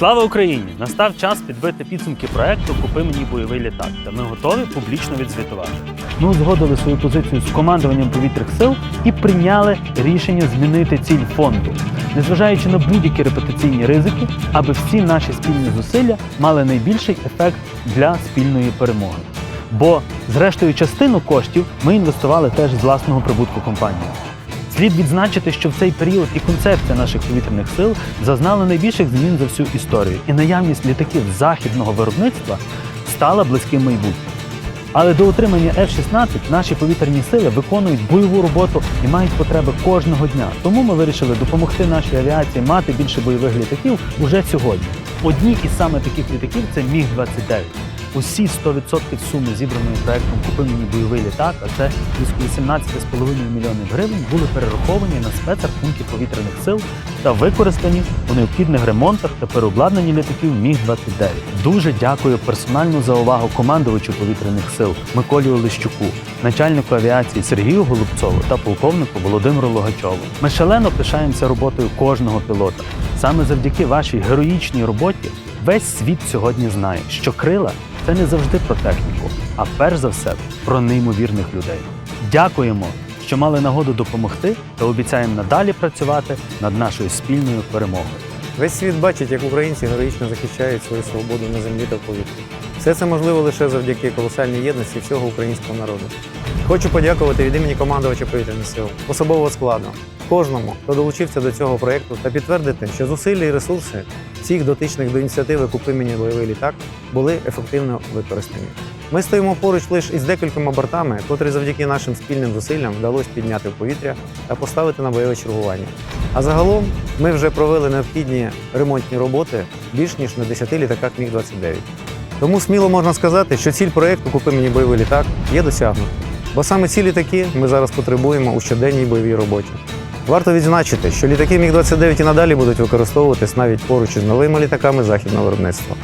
Слава Україні! Настав час підбити підсумки проекту Купи мені бойовий літак. Та ми готові публічно відзвітувати. Ми узгодили свою позицію з командуванням повітряних сил і прийняли рішення змінити ціль фонду, незважаючи на будь-які репетиційні ризики, аби всі наші спільні зусилля мали найбільший ефект для спільної перемоги. Бо, зрештою, частину коштів ми інвестували теж з власного прибутку компанії. Слід відзначити, що в цей період і концепція наших повітряних сил зазнали найбільших змін за всю історію, і наявність літаків західного виробництва стала близьким майбутнім. Але до утримання F-16 наші повітряні сили виконують бойову роботу і мають потреби кожного дня. Тому ми вирішили допомогти нашій авіації мати більше бойових літаків уже сьогодні. Одні із саме таких літаків це Міг-29. Усі 100% суми зібраної проектом «Купи мені бойовий літак, а це близько 18,5 мільйонів гривень, були перераховані на спецрахунки повітряних сил та використані у необхідних ремонтах та переобладнанні літаків Міг-29. Дуже дякую персонально за увагу командувачу повітряних сил Миколі Олещуку, начальнику авіації Сергію Голубцову та полковнику Володимиру Логачову. Ми шалено пишаємося роботою кожного пілота. Саме завдяки вашій героїчній роботі весь світ сьогодні знає, що крила це не завжди про техніку, а перш за все про неймовірних людей. Дякуємо, що мали нагоду допомогти та обіцяємо надалі працювати над нашою спільною перемогою. Весь світ бачить, як українці героїчно захищають свою свободу на землі та повітрі. Все це можливо лише завдяки колосальній єдності всього українського народу. Хочу подякувати від імені командувача повітряних сил, особового складу, кожному, хто долучився до цього проєкту, та підтвердити, що зусилля і ресурси всіх дотичних до ініціативи Купи мені бойовий літак були ефективно використані. Ми стоїмо поруч лише із декількома бортами, котрі завдяки нашим спільним зусиллям вдалося підняти в повітря та поставити на бойове чергування. А загалом ми вже провели необхідні ремонтні роботи більш ніж на 10 літаках Міг-29. Тому сміло можна сказати, що ціль проєкту Купи мені бойовий літак є досягнута. Бо саме ці літаки ми зараз потребуємо у щоденній бойовій роботі. Варто відзначити, що літаки Міг-29 і надалі будуть використовуватись навіть поруч із новими літаками західного виробництва.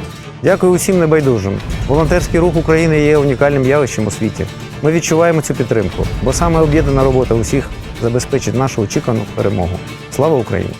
Дякую усім небайдужим. Волонтерський рух України є унікальним явищем у світі. Ми відчуваємо цю підтримку, бо саме об'єднана робота усіх забезпечить нашу очікувану перемогу. Слава Україні!